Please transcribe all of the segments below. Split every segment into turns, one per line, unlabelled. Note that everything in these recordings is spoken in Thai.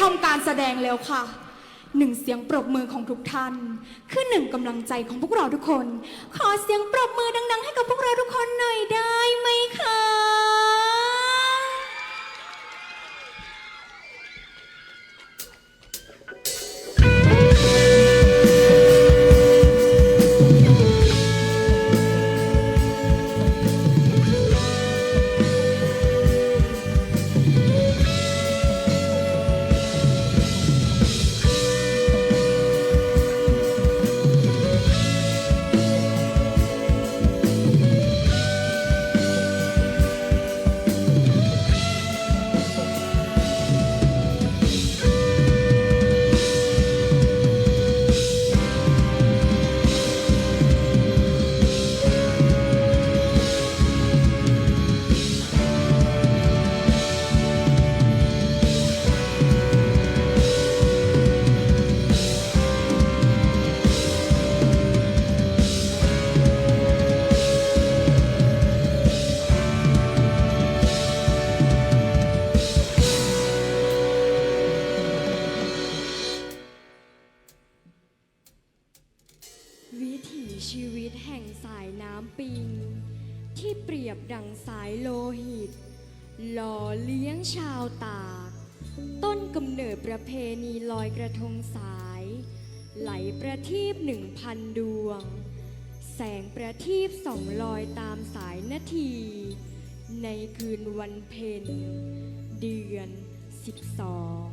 ทำการแสดงแล้วค่ะ หนึ่งเสียงปรบมือของทุกท่าน คือหนึ่งกำลังใจของพวกเราทุกคน ขอเสียงปรบมือดัง ๆ ให้กับพวกเราทุกคนหน่อยได้ไหมคะ
ชาวตาก ต้นกำเนิดประเพณีลอยกระทงสาย ไหลประทีปหนึ่งพันดวง แสงประทีปส่องลอยตามสายนาที ในคืนวันเพ็ญเดือนสิบสอง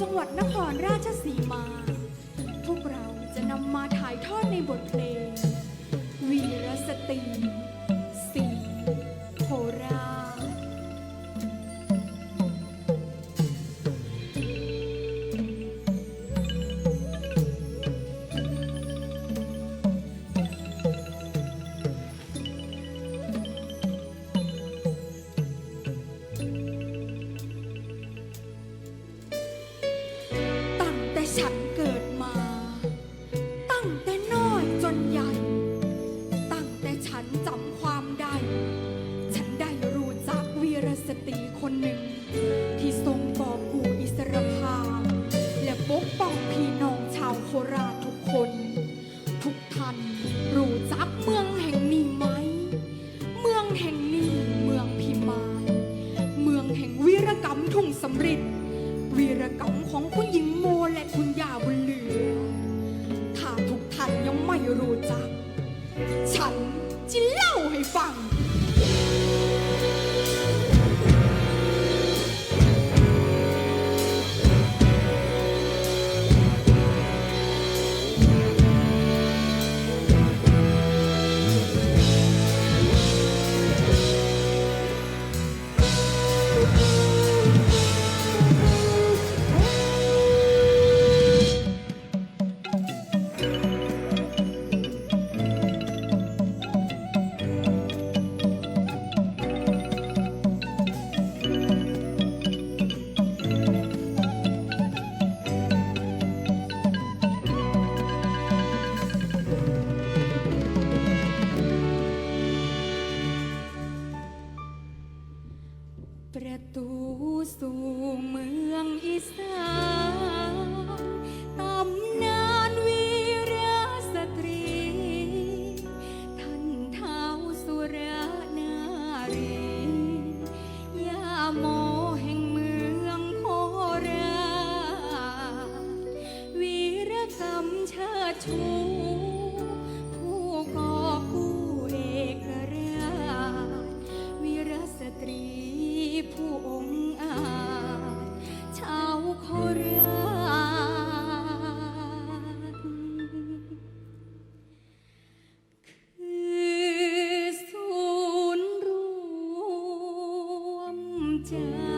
จังหวัดนครราชสีมา เมืองอีสาน ม